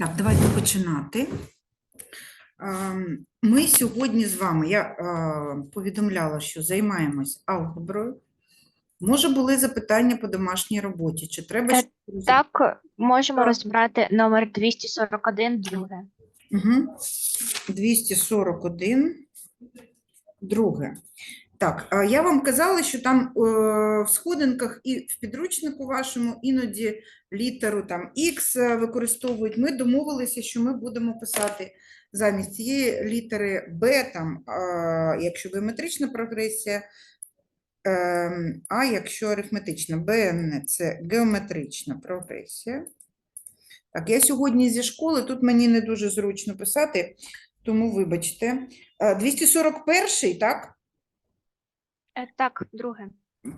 Так, давайте починати. Ем, Ми сьогодні з вами, я е, повідомляла, що займаємось алгеброю. Може, були запитання по домашній роботі? Чи треба Е, щось роз- Так, можемо розібрати номер 241, друге. Угу. 241. Друге. Так, я вам казала, що там е, в сходинках і в підручнику вашому іноді літеру там X використовують. Ми домовилися, що ми будемо писати замість цієї літери B, там, якщо геометрична прогресія, ем, а якщо арифметична. БН – це геометрична прогресія. Так, я сьогодні зі школи, тут мені не дуже зручно писати, тому вибачте. Е, 241, так? Е, Так, друге.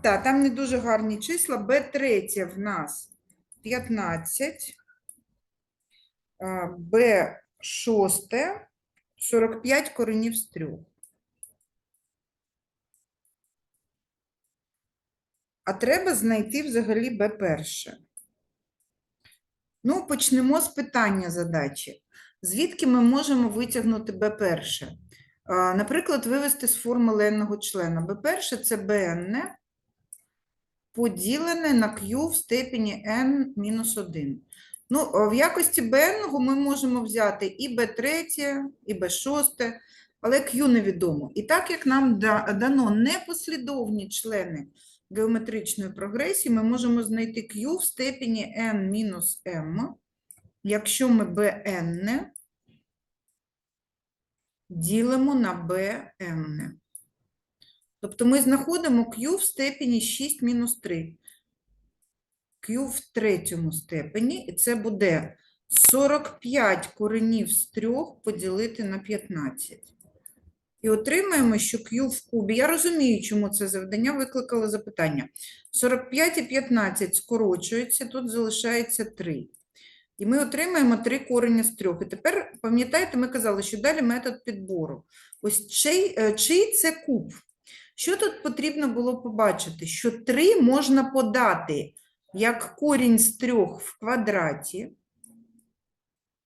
Так, там не дуже гарні числа. Б3 в нас 15, Б6 45 коренів з трьох. А треба знайти взагалі Б1. Ну, почнемо з питання задачі. Звідки ми можемо витягнути Б1? Наприклад, вивести з формули n-ного члена. Б1 – це Bn поділене на Q в степені n-1. Ну, в якості Bn ми можемо взяти і B3, і B6, але Q невідомо. І так як нам дано непослідовні члени геометричної прогресії, ми можемо знайти Q в степені n-m, якщо ми Bn ділимо на Bn. Тобто ми знаходимо Q в степені 6 мінус 3. Q в третьому степені, і це буде 45 коренів з 3 поділити на 15. І отримаємо, що Q в кубі. Я розумію, чому це завдання викликало запитання. 45 і 15 скорочуються, тут залишається 3. І ми отримаємо 3 корення з 3. І тепер, пам'ятаєте, ми казали, що далі метод підбору. Ось чий, е, чий це куб? Що тут потрібно було побачити? Що 3 можна подати як корінь з 3 в квадраті,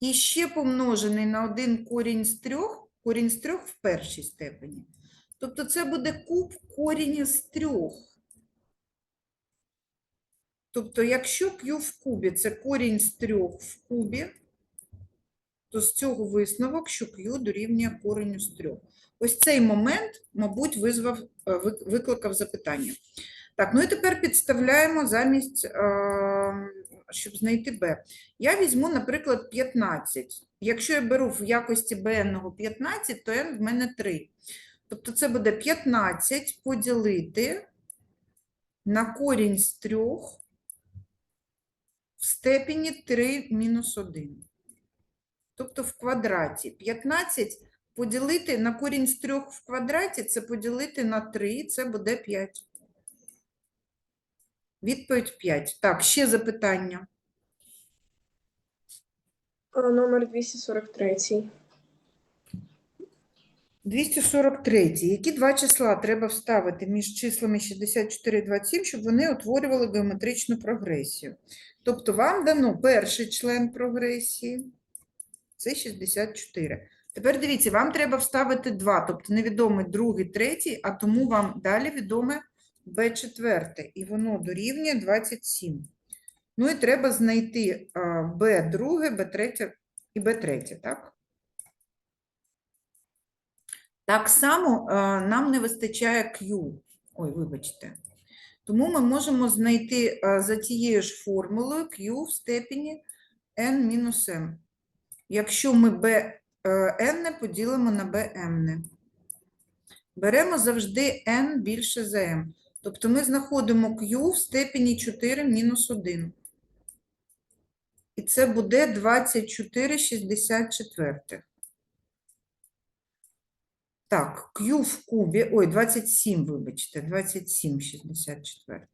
і ще помножений на один корінь з 3, корінь з 3 в першій степені. Тобто це буде куб коріння з 3. Тобто, якщо Q в кубі це корінь з 3 в кубі, то з цього висновок, що Q дорівнює кореню з 3. Ось цей момент, мабуть, визвав, е, викликав запитання. Так, ну і тепер підставляємо замість, е, щоб знайти b. Я візьму, наприклад, 15. Якщо я беру в якості bn 15, то n в мене 3. Тобто це буде 15 поділити на корінь з 3 в степені 3 мінус 1. Тобто в квадраті. 15 поділити на корінь з 3 в квадраті, це поділити на 3, це буде 5. Відповідь 5. Так, ще запитання. Номер 243. 243. Які два числа треба вставити між числами 64 і 27, щоб вони утворювали геометричну прогресію? Тобто вам дано перший член прогресії, це 64. Тепер дивіться, вам треба вставити 2, тобто невідомий другий, третій, а тому вам далі відоме b4, і воно дорівнює 27. Ну і треба знайти а, b друге, b третє і b третє, так? Так само е, нам не вистачає Q. Ой, вибачте. Тому ми можемо знайти е, за тією ж формулою Q в степені n-m. Якщо ми bn поділимо на bm. Беремо завжди n більше за m. Тобто ми знаходимо Q в степені 4 мінус 1. І це буде 24 64. Так, Q в кубі, ой, 27, вибачте, 27 64.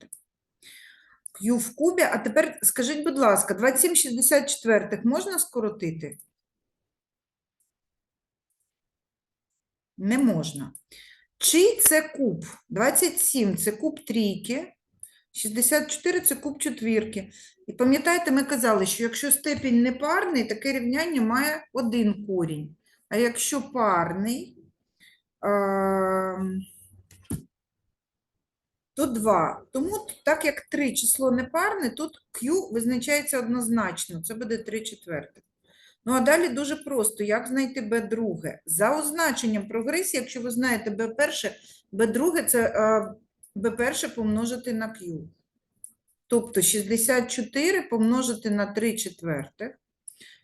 Q в кубі, а тепер скажіть, будь ласка, 27 64 можна скоротити? Не можна. Чий це куб? 27 – це куб трійки, 64 – це куб четвірки. І пам'ятаєте, ми казали, що якщо степінь непарний, таке рівняння має один корінь. А якщо парний, то 2. Тому так як 3 число непарне, тут Q визначається однозначно, це буде 3 четвертих. Ну а далі дуже просто, як знайти b друге? За означенням прогресії, якщо ви знаєте b перше, b друге це е, b перше помножити на Q. Тобто 64 помножити на 3 четвертих.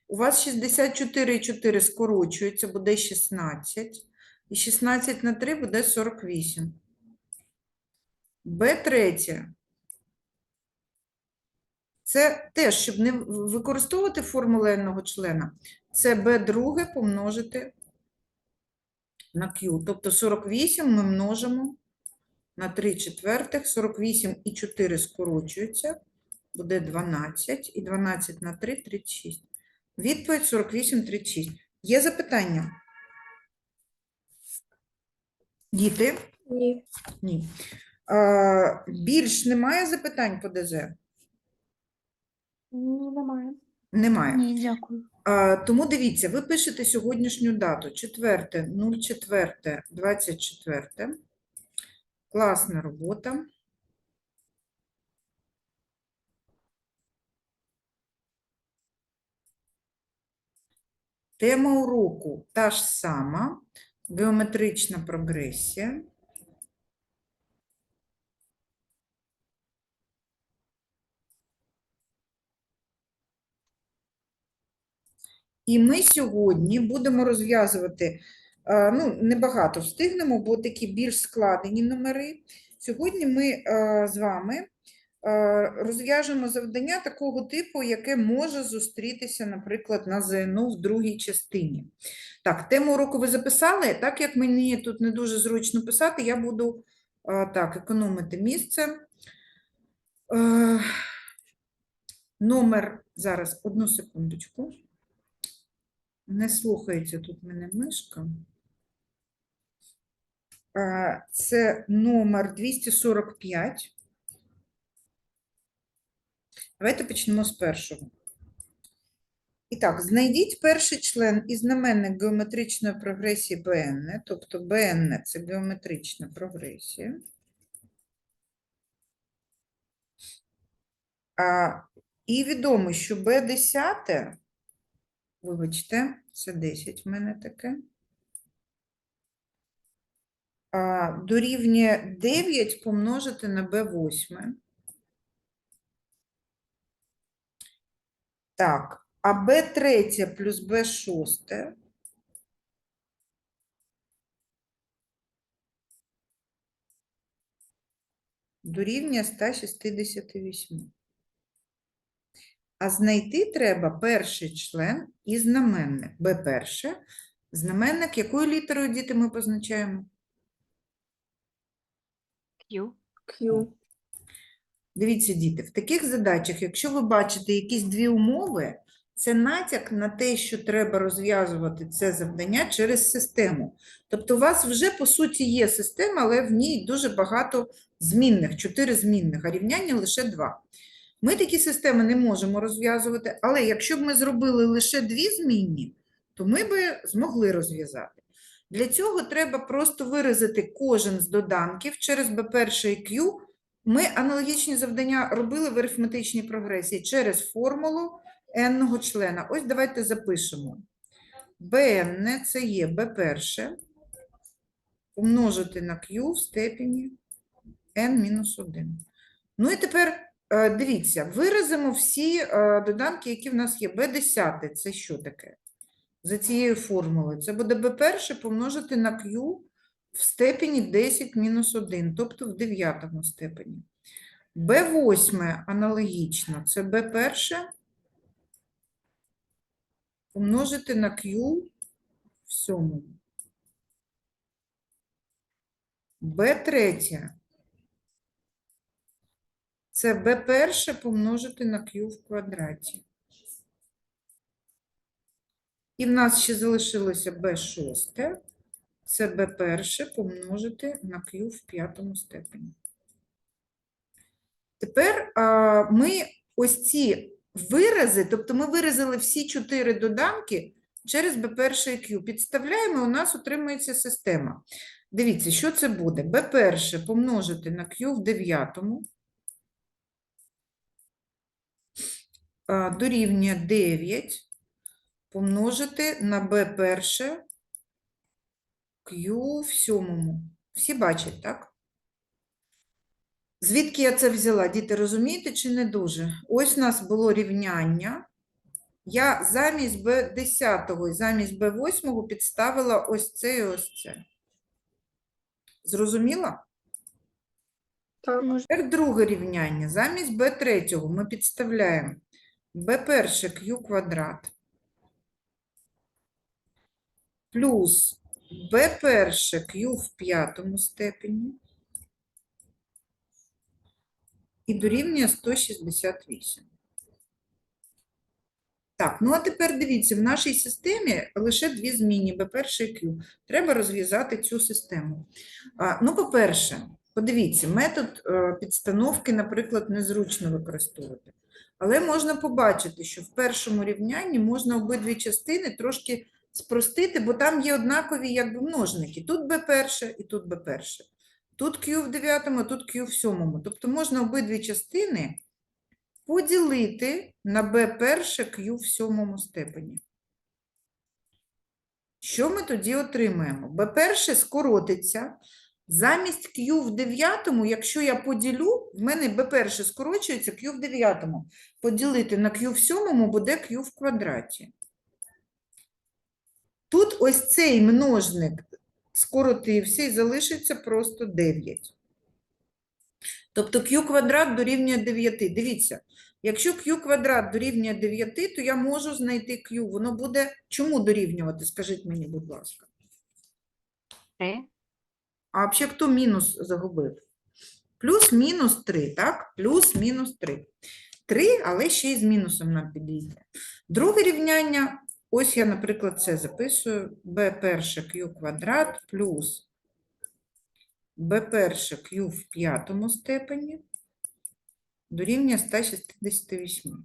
У вас 64 і 4 скорочуються, буде 16. І 16 на 3 буде 48. Б третє. Це теж, щоб не використовувати формулу n-ного члена, це b друге помножити на q. Тобто 48 ми множимо на 3 четвертих, 48 і 4 скорочуються, буде 12, і 12 на 3 – 36. Відповідь 48, 36. Є запитання? Діти? Ні. Ні. А, більш немає запитань по ДЗ? Ні, немає. Немає. Ні, дякую. А, тому дивіться, ви пишете сьогоднішню дату 4, 04, 24. Класна робота. Тема уроку та ж сама, геометрична прогресія. І ми сьогодні будемо розв'язувати, е, ну, небагато встигнемо, бо такі більш складені номери. Сьогодні ми е, з вами розв'яжемо завдання такого типу, яке може зустрітися, наприклад, на ЗНО в другій частині. Так, тему уроку ви записали. Так як мені тут не дуже зручно писати, я буду е, так, економити місце. Е, Номер зараз, одну секундочку. Не слухається тут мене мишка. Це номер 245. Давайте почнемо з першого. І так, знайдіть перший член і знаменник геометричної прогресії БН, тобто БН – це геометрична прогресія. А, і відомо, що Б10 Вибачте, це 10 в мене таке. А, дорівнює 9 помножити на b8. Так, а b3 плюс b6 дорівнює 168. А знайти треба перший член і знаменник. Б перше. Знаменник якою літерою діти ми позначаємо? Q. Q. Дивіться, діти, в таких задачах, якщо ви бачите якісь дві умови, це натяк на те, що треба розв'язувати це завдання через систему. Тобто у вас вже, по суті, є система, але в ній дуже багато змінних, чотири змінних, а рівняння лише два. Ми такі системи не можемо розв'язувати, але якщо б ми зробили лише дві змінні, то ми би змогли розв'язати. Для цього треба просто виразити кожен з доданків через B1 і Q. Ми аналогічні завдання робили в арифметичній прогресії через формулу n-ного члена. Ось давайте запишемо. Bn – це є B1 помножити на Q в степені n-1. Ну і тепер Е, Дивіться, виразимо всі е, доданки, які в нас є. b10 – це що таке? За цією формулою. Це буде b1 помножити на q в степені 10 мінус 1, тобто в дев'ятому степені. b8 аналогічно, це b1 помножити на q в сьомому. b3 це b перше помножити на q в квадраті. І в нас ще залишилося b шосте. Це b перше помножити на q в п'ятому степені. Тепер ми ось ці вирази, тобто ми виразили всі чотири доданки через B1 і Q. Підставляємо, у нас отримується система. Дивіться, що це буде? B1 помножити на Q в дев'ятому. Дорівнює 9 помножити на B1 Q в сьомому. Всі бачать, так? Звідки я це взяла? Діти, розумієте чи не дуже? Ось у нас було рівняння. Я замість Б10 і замість Б8 підставила ось це і ось це. Зрозуміла? Так. Тепер друге рівняння. Замість b3 ми підставляємо b1 q квадрат плюс b1 q в п'ятому степені і дорівнює 168. Так, ну а тепер дивіться, в нашій системі лише дві змінні b1 і q. Треба розв'язати цю систему. А, ну, по-перше, подивіться, метод е, підстановки, наприклад, незручно використовувати. Але можна побачити, що в першому рівнянні можна обидві частини трошки спростити, бо там є однакові якби множники. Тут b1 і тут b1. Тут q в дев'ятому, тут q в сьомому. Тобто можна обидві частини поділити на b1 q в сьомому степені. Що ми тоді отримаємо? b1 скоротиться. Замість q в дев'ятому, якщо я поділю, в мене b1 скорочується, q в дев'ятому. Поділити на q в сьомому буде q в квадраті. Тут ось цей множник скоротився і залишиться просто 9. Тобто q квадрат дорівнює 9. Дивіться, якщо q квадрат дорівнює 9, то я можу знайти q. Воно буде чому дорівнювати? Скажіть мені, будь ласка. 3. А взагалі хто мінус загубив? Плюс-мінус 3, так? Плюс-мінус 3. 3, але ще й з мінусом нам підійде. Друге рівняння, ось я, наприклад, це записую. b перше q квадрат плюс b перше q в п'ятому степені дорівнює 168.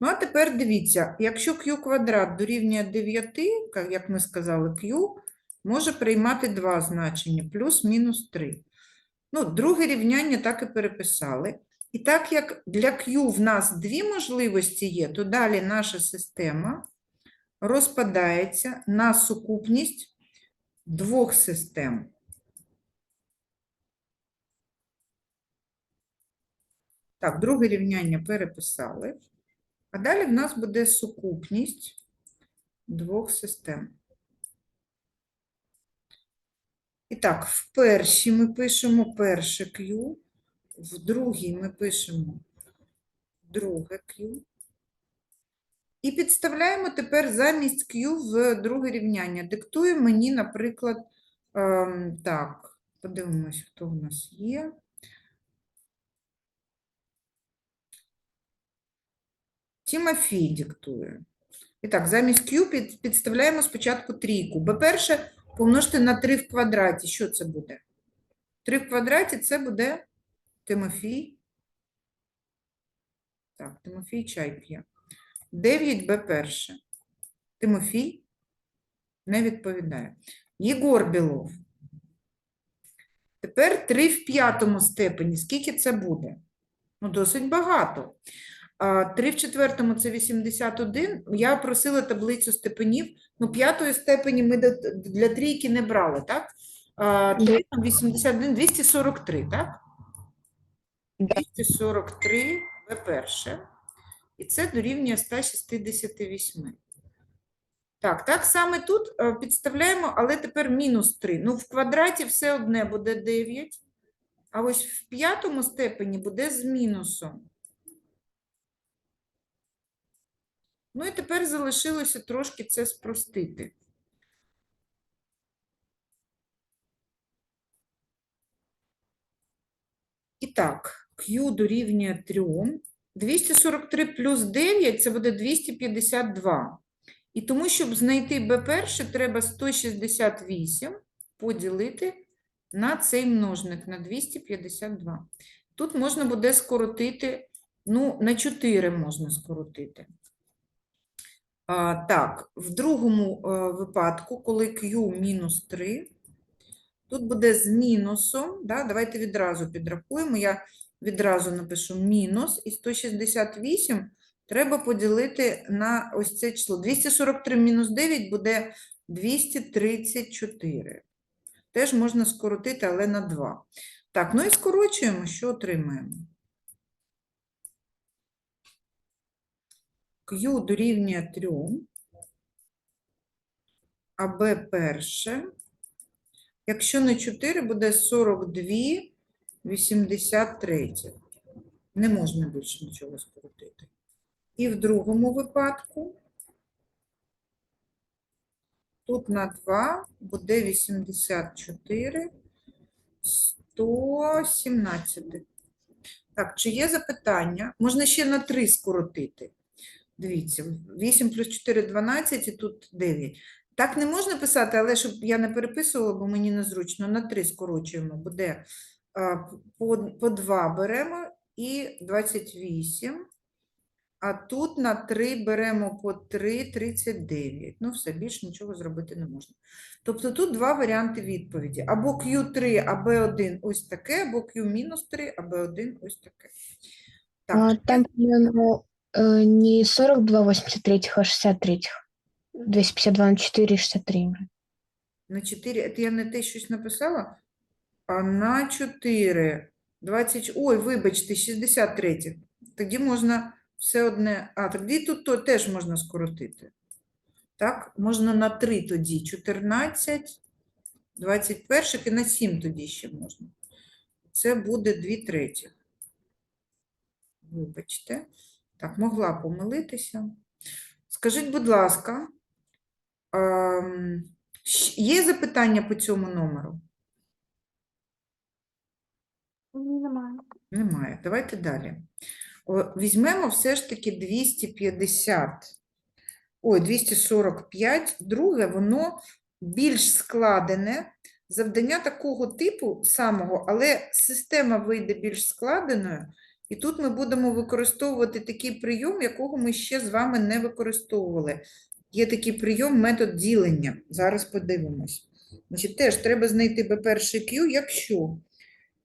Ну, а тепер дивіться, якщо q квадрат дорівнює 9, як ми сказали, q може приймати два значення, плюс-мінус 3. Ну, друге рівняння так і переписали. І так як для Q в нас дві можливості є, то далі наша система розпадається на сукупність двох систем. Так, друге рівняння переписали. А далі в нас буде сукупність двох систем. І так, в першій ми пишемо перше Q, в другій ми пишемо друге Q. І підставляємо тепер замість Q в друге рівняння. Диктує мені, наприклад, ем, так, подивимось, хто в нас є. Тимофій диктує. І так, замість Q під, підставляємо спочатку трійку. Б-перше помножити на 3 в квадраті. Що це буде? 3 в квадраті це буде Тимофій. Так, Тимофій чай п'є. 9 Б перше. Тимофій не відповідає. Єгор Білов. Тепер 3 в п'ятому степені. Скільки це буде? Ну, досить багато. 3 в четвертому це 81. Я просила таблицю степенів. Ну, п'ятої степені ми для трійки не брали, так? А, 3 81, 243, так? 243 В перше. І це дорівнює 168. Так, так саме тут е, підставляємо, але тепер мінус 3. Ну, в квадраті все одне буде 9, а ось в п'ятому степені буде з мінусом. Ну і тепер залишилося трошки це спростити. І так, Q дорівнює 3. 243 плюс 9 це буде 252. І тому, щоб знайти B1, треба 168 поділити на цей множник, на 252. Тут можна буде скоротити, ну, на 4 можна скоротити. А, так, в другому е, випадку, коли Q мінус 3, тут буде з мінусом, да, давайте відразу підрахуємо, я відразу напишу мінус, і 168 треба поділити на ось це число. 243 мінус 9 буде 234. Теж можна скоротити, але на 2. Так, ну і скорочуємо, що отримаємо? Q дорівнює 3, а B перше. Якщо не 4, буде 42, 83. Не можна більше нічого скоротити. І в другому випадку тут на 2 буде 84, 117. Так, чи є запитання? Можна ще на 3 скоротити. Дивіться, 8 плюс 4 – 12, і тут 9. Так не можна писати, але щоб я не переписувала, бо мені незручно, на 3 скорочуємо. Буде по, по 2 беремо і 28. А тут на 3 беремо по 3, 39. Ну, все, більше нічого зробити не можна. Тобто тут два варіанти відповіді. Або Q3, а B1 ось таке, або Q-3, а B1 ось таке. Так, А, Там, по-моему, э, не 42 83, а 63. 252 на 4, 63. На 4, это я не те щось написала, на 4, 20, ой, вибачте, 63. Тоді можна все одне, а тоді тут то теж можна скоротити. Так, можна на 3 тоді, 14, 21 і на 7 тоді ще можна. Це буде 2 треті. Вибачте. Так, могла помилитися. Скажіть, будь ласка, ем, є запитання по цьому номеру? Немає. Немає. Давайте далі. Візьмемо все ж таки 250, ой, 245. Друге, воно більш складене. Завдання такого типу самого, але система вийде більш складеною. І тут ми будемо використовувати такий прийом, якого ми ще з вами не використовували. Є такий прийом метод ділення. Зараз подивимось. Значить, теж треба знайти B1 Q, якщо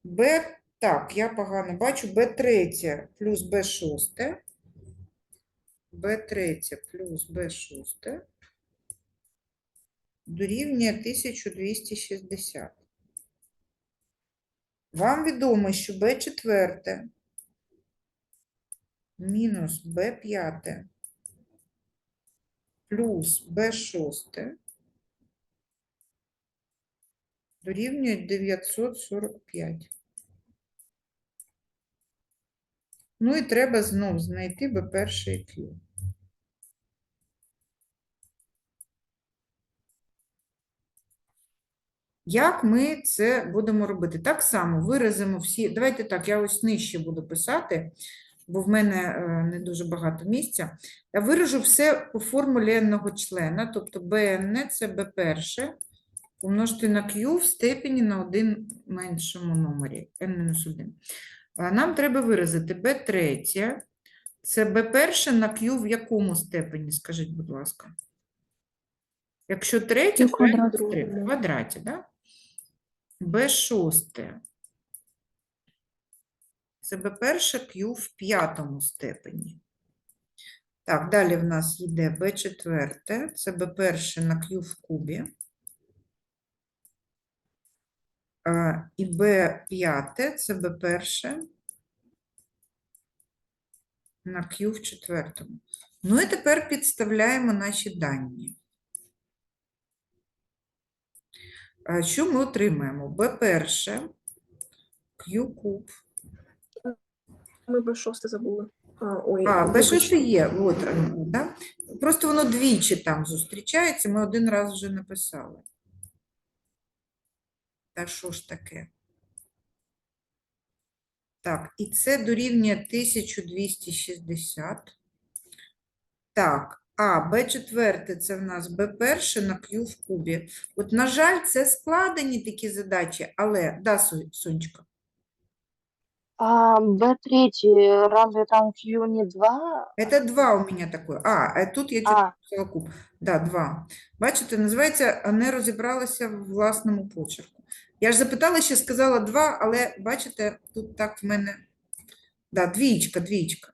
B так, я погано бачу. Б3 плюс Б6. Б3 плюс Б6 дорівнює 1260. Вам відомо, що Б4 мінус Б5 плюс Б6 дорівнює 945. Ну і треба знов знайти B1 Q. Як ми це будемо робити? Так само виразимо всі. Давайте так, я ось нижче буду писати, бо в мене е, не дуже багато місця. Я виражу все по формулі n-ного члена, тобто bn це b1 помножити на q в степені на один меншому номері, n-1. Нам треба виразити b3, це b1 на q в якому степені, скажіть, будь ласка? Якщо третє, то квадраті. 3, в квадраті, да? b6 це b1 q в п'ятому степені. Так, далі в нас йде b4, це b1 на q в кубі. А, І b5 це b1 на Q в четвертому. Ну і тепер підставляємо наші дані. Що ми отримаємо? B1, Q куб. Ми б шосте забули. А, ой, А, вибач. B6 є, от, да? Просто воно двічі там зустрічається, ми один раз вже написали. Та що ж таке? Так, і це дорівнює 1260. Так, а Б4 це в нас Б1 на Q в кубі. От, на жаль, це складені такі задачі, але, да, сонечко? А Б третий, разве там Q не 2? Это два у меня такое. А, а тут я А, читала куб. Да, два. Бачите, називається «А не розібралася в власному почерку. Я ж запитала, ще сказала два, але бачите, тут так в мене. Да, двічка, двічка.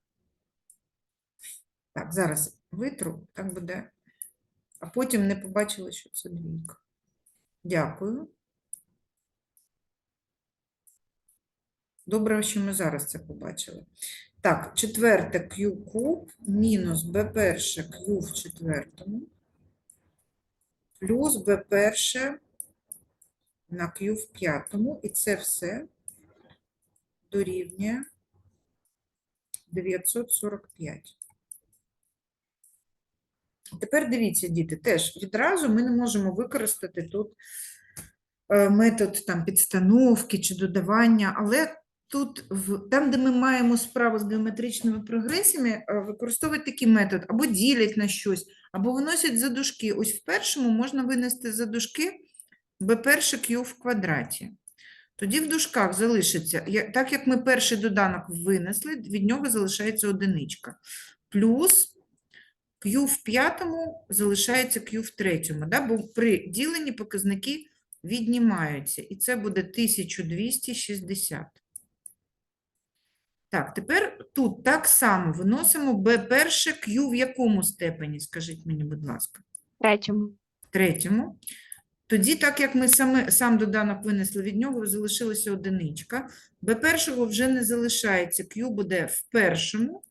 Так, зараз витру, так буде. А потім не побачила, що це двійка. Дякую. Добре, що ми зараз це побачили. Так, четверте Q куб мінус B перше Q в четвертому плюс B перше на Q в п'ятому. І це все дорівнює 945. Тепер дивіться, діти, теж відразу ми не можемо використати тут е, метод там, підстановки чи додавання, але тут, в, там, де ми маємо справу з геометричними прогресіями, е, використовують такий метод, або ділять на щось, або виносять за дужки. Ось в першому можна винести за дужки b перше q в квадраті. Тоді в дужках залишиться, так як ми перший доданок винесли, від нього залишається одиничка. Плюс Q в п'ятому залишається Q в третьому, да? бо при діленні показники віднімаються, і це буде 1260. Так, тепер тут так само виносимо b перше Q в якому степені, скажіть мені, будь ласка, третьому. третьому. Тоді, так як ми саме, сам доданок винесли від нього, залишилася одиничка. b першого вже не залишається, Q буде в першому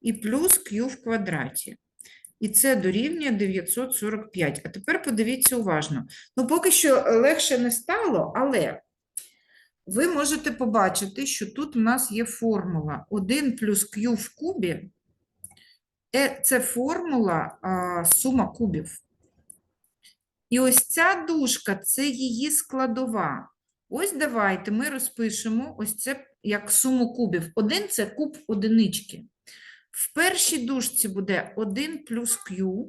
і плюс Q в квадраті. І це дорівнює 945. А тепер подивіться уважно. Ну, поки що е, легше не стало, але ви можете побачити, що тут у нас є формула 1 плюс Q в кубі. Це формула сума кубів. І ось ця дужка – це її складова. Ось давайте ми розпишемо ось це як суму кубів. Один – це куб одинички. В першій дужці буде 1 плюс Q,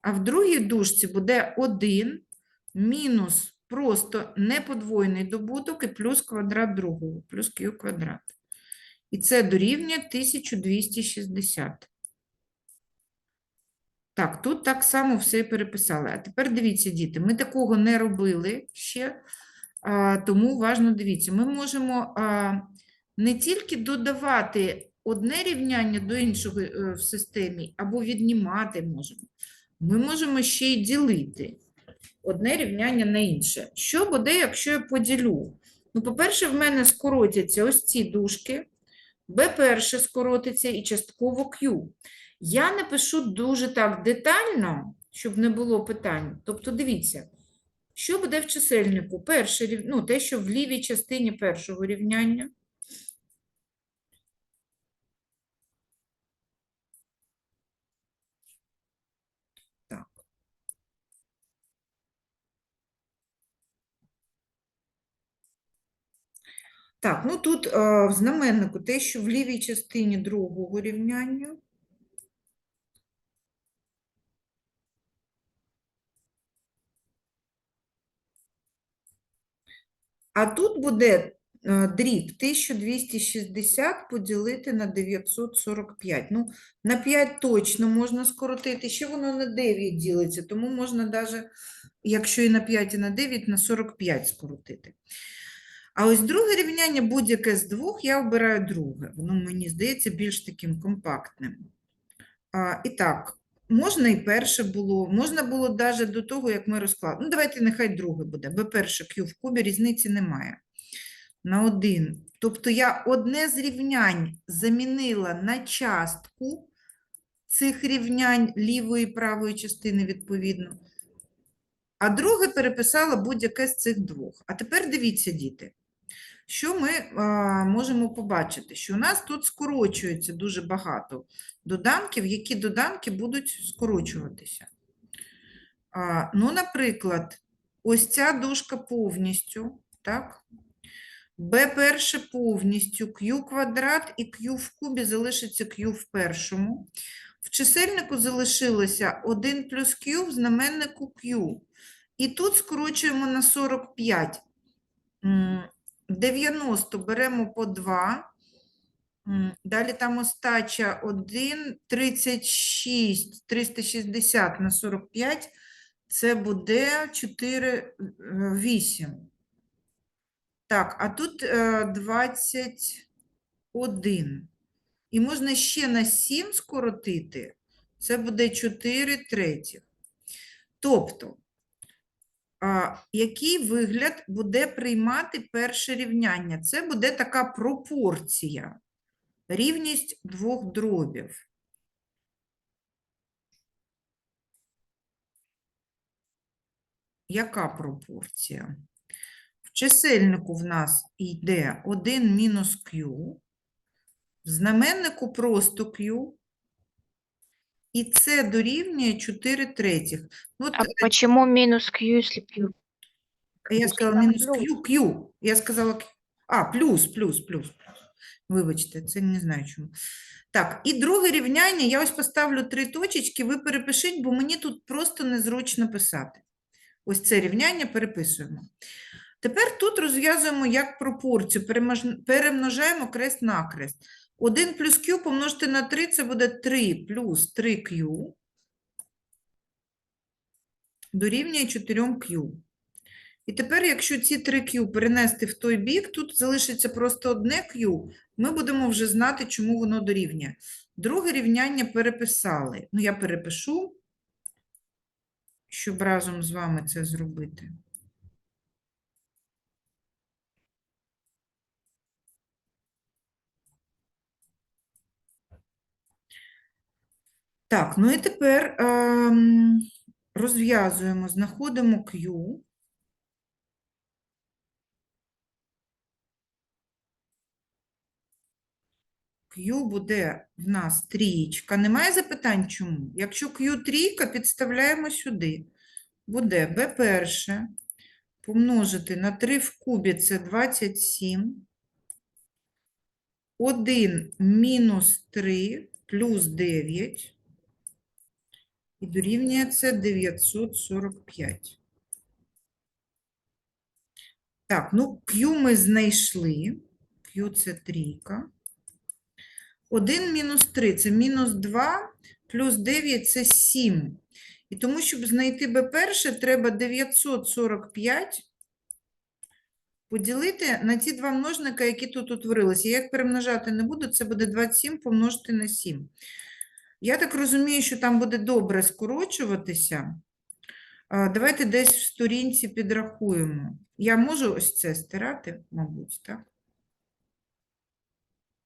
а в другій дужці буде 1 мінус просто неподвоєний добуток і плюс квадрат другого, плюс Q квадрат. І це дорівнює 1260. Так, тут так само все переписали. А тепер дивіться, діти, ми такого не робили ще, тому уважно дивіться. Ми можемо не тільки додавати одне рівняння до іншого е, в системі, або віднімати можемо. Ми можемо ще й ділити одне рівняння на інше. Що буде, якщо я поділю? Ну, по-перше, в мене скоротяться ось ці дужки, b перше скоротиться і частково Q. Я напишу дуже так детально, щоб не було питань. Тобто, дивіться, що буде в чисельнику? Перше, ну, те, що в лівій частині першого рівняння. Так. Так, ну тут е, в знаменнику те, що в лівій частині другого рівняння. А тут буде е, дріб 1260 поділити на 945. Ну, на 5 точно можна скоротити, ще воно на 9 ділиться, тому можна навіть, якщо і на 5, і на 9, на 45 скоротити. А ось друге рівняння будь-яке з двох, я обираю друге. Воно мені здається більш таким компактним. А, і так, можна і перше було, можна було навіть до того, як ми розклали. Ну, давайте нехай друге буде. Б перше Q в кубі різниці немає. На один. Тобто я одне з рівнянь замінила на частку цих рівнянь лівої і правої частини відповідно. А друге переписала будь-яке з цих двох. А тепер дивіться, діти, що ми можемо побачити? Що у нас тут скорочується дуже багато доданків, які доданки будуть скорочуватися. Ну, наприклад, ось ця дужка повністю, так? b перше повністю, q квадрат і q в кубі залишиться q в першому. В чисельнику залишилося 1 плюс q в знаменнику q. І тут скорочуємо на 45. М, 90 беремо по 2. Далі там остача 1, 36, 360 на 45. Це буде 4, 8. Так, а тут е, 21. І можна ще на 7 скоротити. Це буде 4 третіх. Тобто, який вигляд буде приймати перше рівняння? Це буде така пропорція. Рівність двох дробів. Яка пропорція? В чисельнику в нас йде 1 мінус q, в знаменнику просто q, і це дорівнює 4 третіх. Ну, От, А почему минус Q, если Q? а я сказала мінус q, q. Я сказала q. А, плюс, плюс, плюс. плюс. Вибачте, це не знаю чому. Так, і друге рівняння. Я ось поставлю три точечки, ви перепишіть, бо мені тут просто незручно писати. Ось це рівняння переписуємо. Тепер тут розв'язуємо як пропорцію, перемнож- перемножаємо крест на крест. 1 плюс q помножити на 3, це буде 3 плюс 3q дорівнює 4q. І тепер, якщо ці 3q перенести в той бік, тут залишиться просто одне q, ми будемо вже знати, чому воно дорівнює. Друге рівняння переписали. Ну, я перепишу, щоб разом з вами це зробити. Так, ну і тепер ем, розв'язуємо, знаходимо Q. Q буде в нас трієчка. Немає запитань чому? Якщо Q трійка, підставляємо сюди. Буде B перше помножити на 3 в кубі це 27. 1 мінус 3 плюс 9. І дорівнює це 945. Так, ну Q ми знайшли. Q це трійка. 1 мінус 3 це мінус 2, плюс 9 це 7. І тому, щоб знайти b перше, треба 945 поділити на ті два множника, які тут утворилися. Я їх перемножати не буду, це буде 27 помножити на 7. Я так розумію, що там буде добре скорочуватися. Давайте десь в сторінці підрахуємо. Я можу ось це стирати, мабуть, так?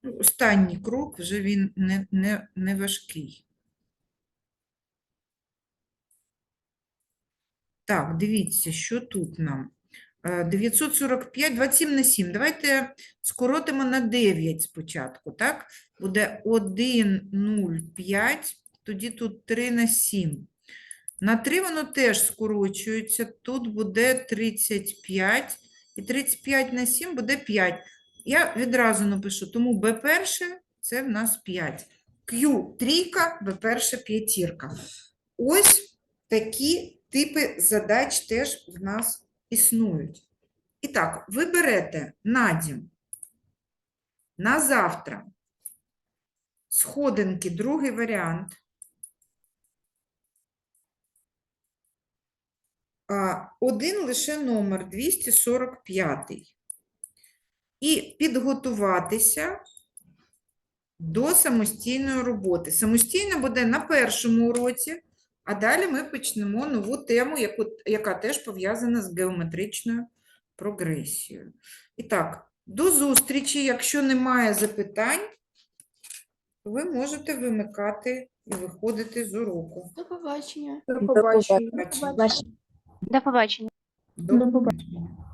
Ну, Останній крок вже він не, не, не важкий. Так, дивіться, що тут нам. Е, 945, 27 на 7. Давайте скоротимо на 9 спочатку, так? Буде 1, 0, 5, тоді тут 3 на 7. На 3 воно теж скорочується, тут буде 35, і 35 на 7 буде 5. Я відразу напишу, тому b перше це в нас 5. Q трійка, b перше п'ятірка. Ось такі типи задач теж в нас існують. І так, ви берете на дім, на завтра, сходинки, другий варіант. Один лише номер 245 і підготуватися до самостійної роботи. Самостійно буде на першому уроці, а далі ми почнемо нову тему, яку, яка теж пов'язана з геометричною прогресією. І так, до зустрічі. Якщо немає запитань, ви можете вимикати і виходити з уроку. До побачення. До побачення. До побачення. До побачення.